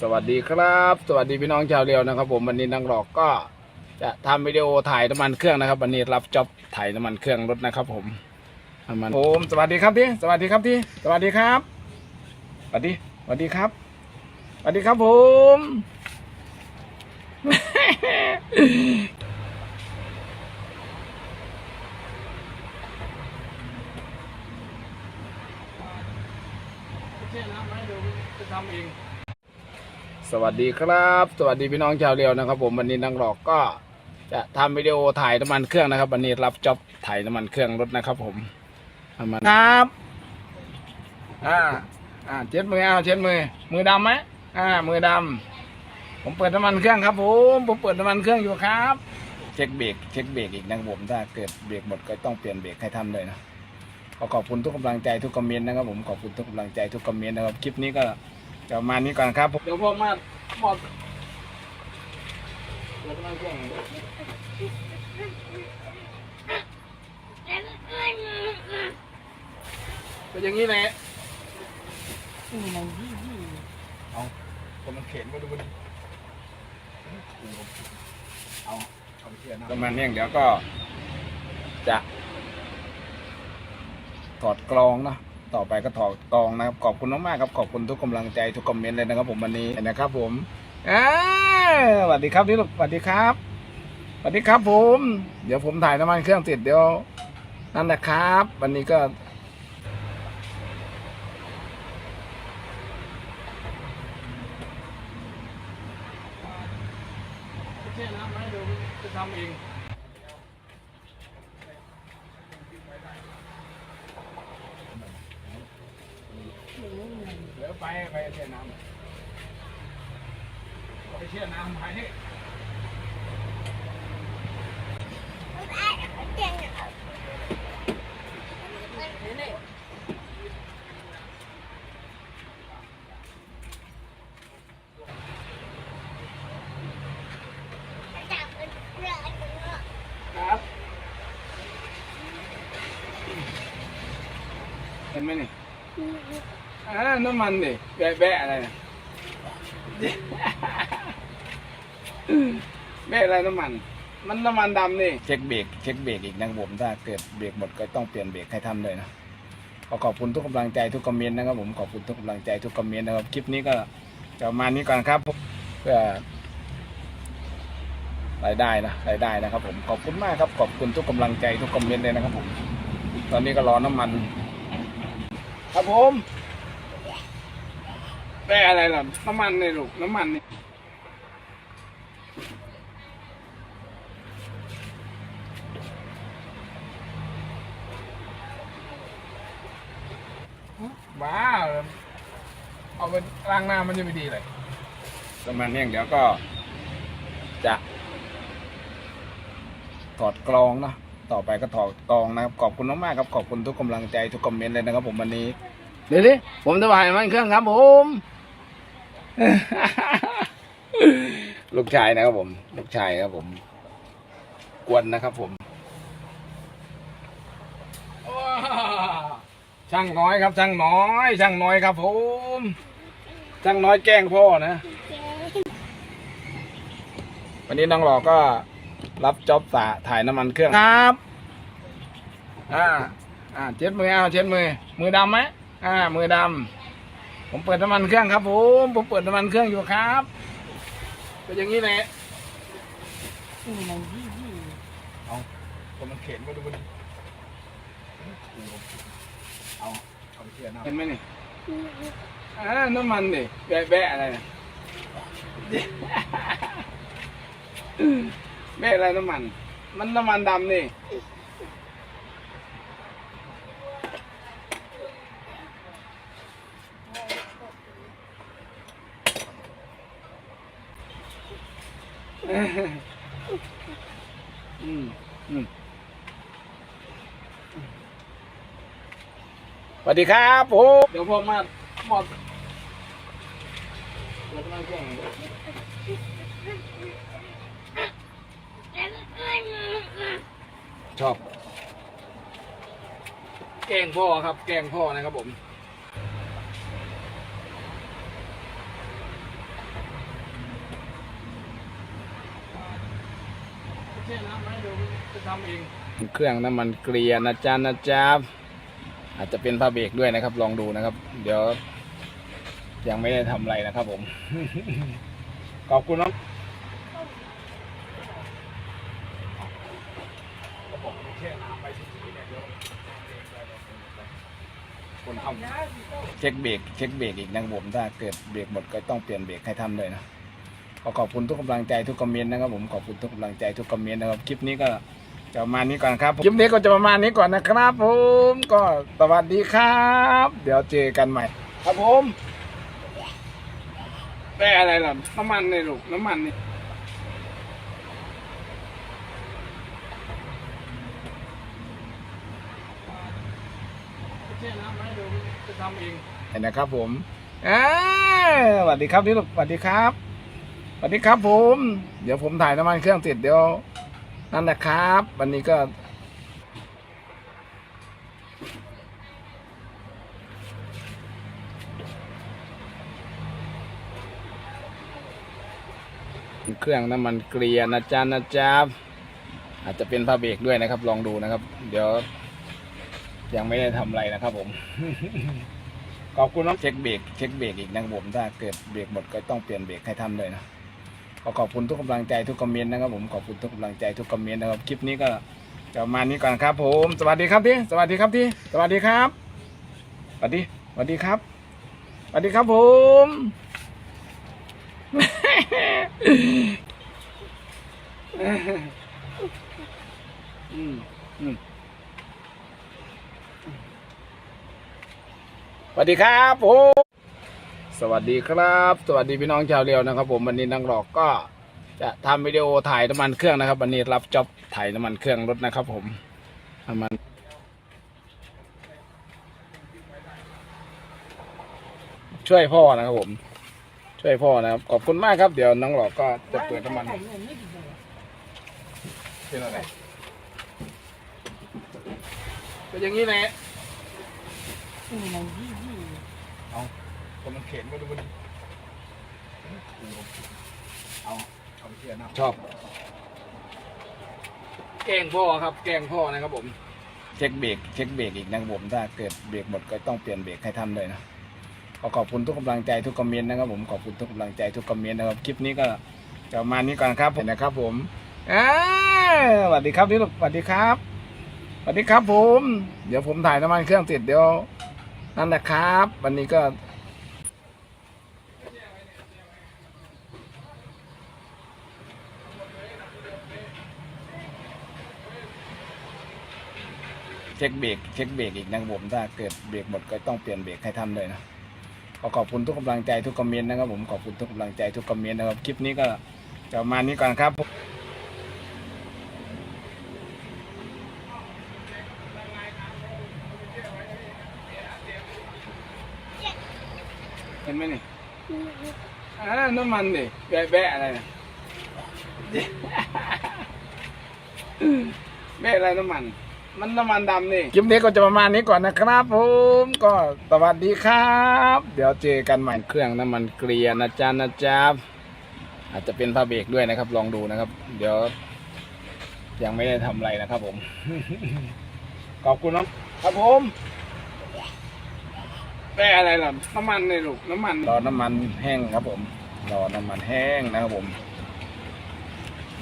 สวัสดีครับ สวัสดีพี่น้องชาวเรียวนะครับ ผมวันนี้นังหลอกก็จะทำวิดีโอถ่ายน้ำมันเครื่องนะครับ วันนี้รับจ็อบถ่ายน้ำมันเครื่องรถนะครับผมน้ำมันผมสวัสดีครับที่สวัสดีครับที่สวัสดีครับสวัสดีสวัสดีครับสวัสดีครับผม สวัสดีครับ สวัสดีพี่น้องชาวเรียวนะครับ ผมวันนี้นังหลอกก็จะทำวิดีโอถ่ายน้ำมันเครื่องนะครับวันนี้รับจ็อบถ่ายน้ำมันเครื่องรถนะครับ ผมน้ำมันครับอ่าอ่าเช็ดมือเอาเช็ดมือ มือดำไหมอ่า มือดำผมเปิดน้ำมันเครื่องครับผมผมเปิดน้ำมันเครื่องอยู่ครับ เช็คเบรกเช็คเบรกอีกนะครับผมถ้าเกิดเบรกหมดก็ต้องเปลี่ยนเบรกให้ท่านเลยนะขอขอบคุณทุกกำลังใจทุกคอมเมนต์นะครับ ผมขอบคุณทุกกำลังใจทุกคอมเมนต์นะครับคลิปนี้ก็ จะมานี้ก่อนครับ เดี๋ยวพ่อมาหมดเปิดน้ำมันเครื่องเป็นอย่างนี้แหละเอาผมมันเข็นมาดูมันเอาเอาไปเทียนะประมาณนี้เดี๋ยวก็จะถอดกรองเนะ ต่อไปก็ถอดกองนะครับ ขอบคุณมากๆครับ ขอบคุณทุกกำลังใจทุกคอมเมนต์เลยนะครับผมวันนี้นะครับ ผมสวัสดีครับนี่ลูกสวัสดีครับสวัสดีครับผม เดี๋ยวผมถ่ายน้ำมันเครื่องติดเดี๋ยวนั่นแหละครับ วันนี้ก็เชื่อนะไม่ดูจะทำเองเดี๋ยว ไปไปเชื่อน้ำไปเชื่อน้ำไป ครับเห็นไหมนี่ อ่าน้ำมันดิแบะแบะอะไรนะแบะอะไรน้ำมัน มันน้ำมันดำนี่ เช็คเบรกเช็คเบรกอีกนะครับผมถ้าเกิดเบรกหมดก็ต้องเปลี่ยนเบรกให้ท่านเลยนะขอขอบคุณทุกกำลังใจทุกคอมเมนต์นะครับผมขอบคุณทุกกำลังใจทุกคอมเมนต์นะครับคลิปนี้ก็จะประมาณนี้ก่อนครับเพื่อรายได้นะรายได้นะครับ ผมขอบคุณมากครับ ขอบคุณทุกกำลังใจทุกคอมเมนต์เลยนะครับผมตอนนี้ก็รอน้ำมัน ครับผม แป้อะไรล่ะน้ำมันในลูกน้ำมันนี่ว้าวเอาไปล้างหน้ามันจะไม่ดีเลยประมาณนี้เดี๋ยวก็ จะ ถอดกรองเนอะต่อไปก็ถอดกรองนะครับขอบคุณมากๆครับขอบคุณทุกกำลังใจทุกคอมเมนต์เลยนะครับผมวันนี้ เดี๋ยวดิผมจะถ่ายมันเครื่องครับผม ลูกชายนะครับผม ลูกชายครับผม กวนนะครับผมว้าวช่างน้อยครับช่างน้อยช่างน้อยครับผมช่างน้อยแกล้งพ่อนะ วันนี้น้องหลอก็รับจ็อบสาถ่ายน้ำมันเครื่องครับ อ่า อ่าเช็ดมือเอาเช็ดมือ มือดำไหมอ่า มือดำ ผมเปิดน้ำมันเครื่องครับผมผมเปิดน้ำมันเครื่องอยู่ครับเป็นอย่างนี้แหละเอาผมมันเข็นมาดูมันเอาเอาไปเทียนเอาเห็นไหมนี่อ่าน้ำมันดิแบะแบะอะไรนะแม่อะไรน้ำมัน มันน้ำมันดำนี่ อืมอืมสวัสดีครับผมเดี๋ยวผมมาหมดเปิดน้ำมันเครื่องชอบ แกงพ่อครับ แกงพ่อนะครับผม ทำเองเครื่องน้ำมันเกลียนะจ๊ะนะจ๊ะอาจจะเป็นผ้าเบรกด้วยนะครับ ลองดูนะครับ เดี๋ยว ยังไม่ได้ทำอะไรนะครับผม ขอบคุณน้องคนทำเช็คเบรกเช็คเบรกอีกนะครับผมถ้าเกิดเบรกหมดก็ต้องเปลี่ยนเบรกให้ทำเลยนะ ขอขอบคุณทุกกำลังใจทุกคอมเมนต์นะครับผมขอบคุณทุกกำลังใจทุกคอมเมนต์นะครับคลิปนี้ก็จะประมาณนี้ก่อนครับคลิปนี้ก็จะประมาณนี้ก่อนนะครับ ผมก็สวัสดีครับ เดี๋ยวเจอกันใหม่ ครับผมแป้อะไรล่ะน้ำมันในลูกน้ำมันนี่เห็นนะครับผมอ่าสวัสดีครับนี่ลูกสวัสดีครับ สวัสดีครับผม เดี๋ยวผมถ่ายน้ำมันเครื่องติดเดี๋ยวนั่นแหละครับ วันนี้ก็เครื่องน้ำมันเกลียนะจ๊ะนะจ๊ะอาจจะเป็นผ้าเบรกด้วยนะครับ ลองดูนะครับ เดี๋ยว ยังไม่ได้ทำอะไรนะครับผม ขอบคุณน้องเช็คเบรกเช็คเบรกอีกนะครับผมถ้าเกิดเบรกหมดก็ต้องเปลี่ยนเบรกให้ทำเลยนะ ขอขอบคุณทุกกำลังใจทุกคอมเมนต์นะครับผมขอบคุณทุกกำลังใจทุกคอมเมนต์นะครับคลิปนี้ก็จะประมาณนี้ก่อนครับ ผมสวัสดีครับที่สวัสดีครับที่สวัสดีครับสวัสดีสวัสดีครับสวัสดีครับผมอืมอืมสวัสดีครับผม สวัสดีครับ สวัสดีพี่น้องชาวเรียวนะครับ ผมวันนี้นังหลอกก็จะทำวิดีโอถ่ายน้ำมันเครื่องนะครับวันนี้รับจ็อบถ่ายน้ำมันเครื่องรถนะครับ ผมน้ำมันช่วยพ่อนะครับผม ช่วยพ่อนะครับขอบคุณมากครับเดี๋ยวน้องหลอกก็จะเปิดน้ำมันเป็นอะไรก็อย่างนี้แหละ คนมันเข็นมาดูมันเอาเอาไปเชื่อนะชอบ แกล้งพ่อครับ แกล้งพ่อนะครับผม เช็คเบรกเช็คเบรกอีกนะครับผมถ้าเกิดเบรกหมดก็ต้องเปลี่ยนเบรกให้ทำเลยนะขอขอบคุณทุกกำลังใจทุกคอมเมนต์นะครับผมขอบคุณทุกกำลังใจทุกคอมเมนต์นะครับคลิปนี้ก็จะประมาณนี้ก่อนครับเห็นนะครับผมอ่าสวัสดีครับนี่ลูกสวัสดีครับสวัสดีครับผม เดี๋ยวผมถ่ายน้ำมันเครื่องติดเดี๋ยวนั่นแหละครับ วันนี้ก็ เช็คเบรกเช็คเบรกอีกนะครับผมถ้าเกิดเบรกหมดก็ต้องเปลี่ยนเบรกให้ทำเลยนะขอขอบคุณทุกกำลังใจทุกคอมเมนต์นะครับผมขอบคุณทุกกำลังใจทุกคอมเมนต์นะครับคลิปนี้ก็จะประมาณนี้ก่อนครับเห็นไหมนี่อันนั้นน้ำมันดิแบะแบะอะไรนะแบะอะไรน้ำมัน มันน้ำมันดำนี่ คลิปนี้ก็จะประมาณนี้ก่อนนะครับผมก็สวัสดีครับ เดี๋ยวเจอกันใหม่เครื่องน้ำมันเกลียร์นะจ๊ะนะจ๊ะอาจจะเป็นผ้าเบรกด้วยนะครับ ลองดูนะครับ เดี๋ยว ยังไม่ได้ทำอะไรนะครับผม ขอบคุณน้องครับผมแป้อะไรล่ะน้ำมันในลูกน้ำมันรอน้ำมันแห้งครับ ผมรอน้ำมันแห้งนะครับผม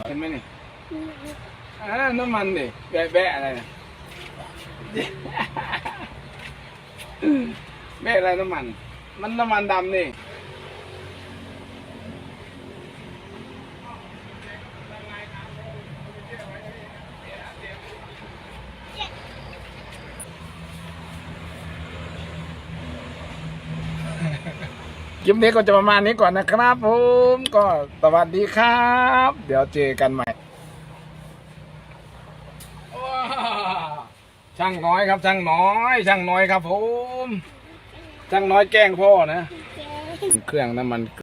เห็นไหมนี่อันนั้นน้ำมันดิแบะแบะอะไรนะ แบะอะไรน้ำมัน มันน้ำมันดำนี่คลิปนี้ก็จะประมาณนี้ก่อนนะครับผม ก็สวัสดีครับ เดี๋ยวเจอกันใหม่ ว้าว ช่างน้อยครับช่างน้อย ช่างน้อยครับผมช่างน้อยแกล้งพ่อนะ เครื่องน้ำมัน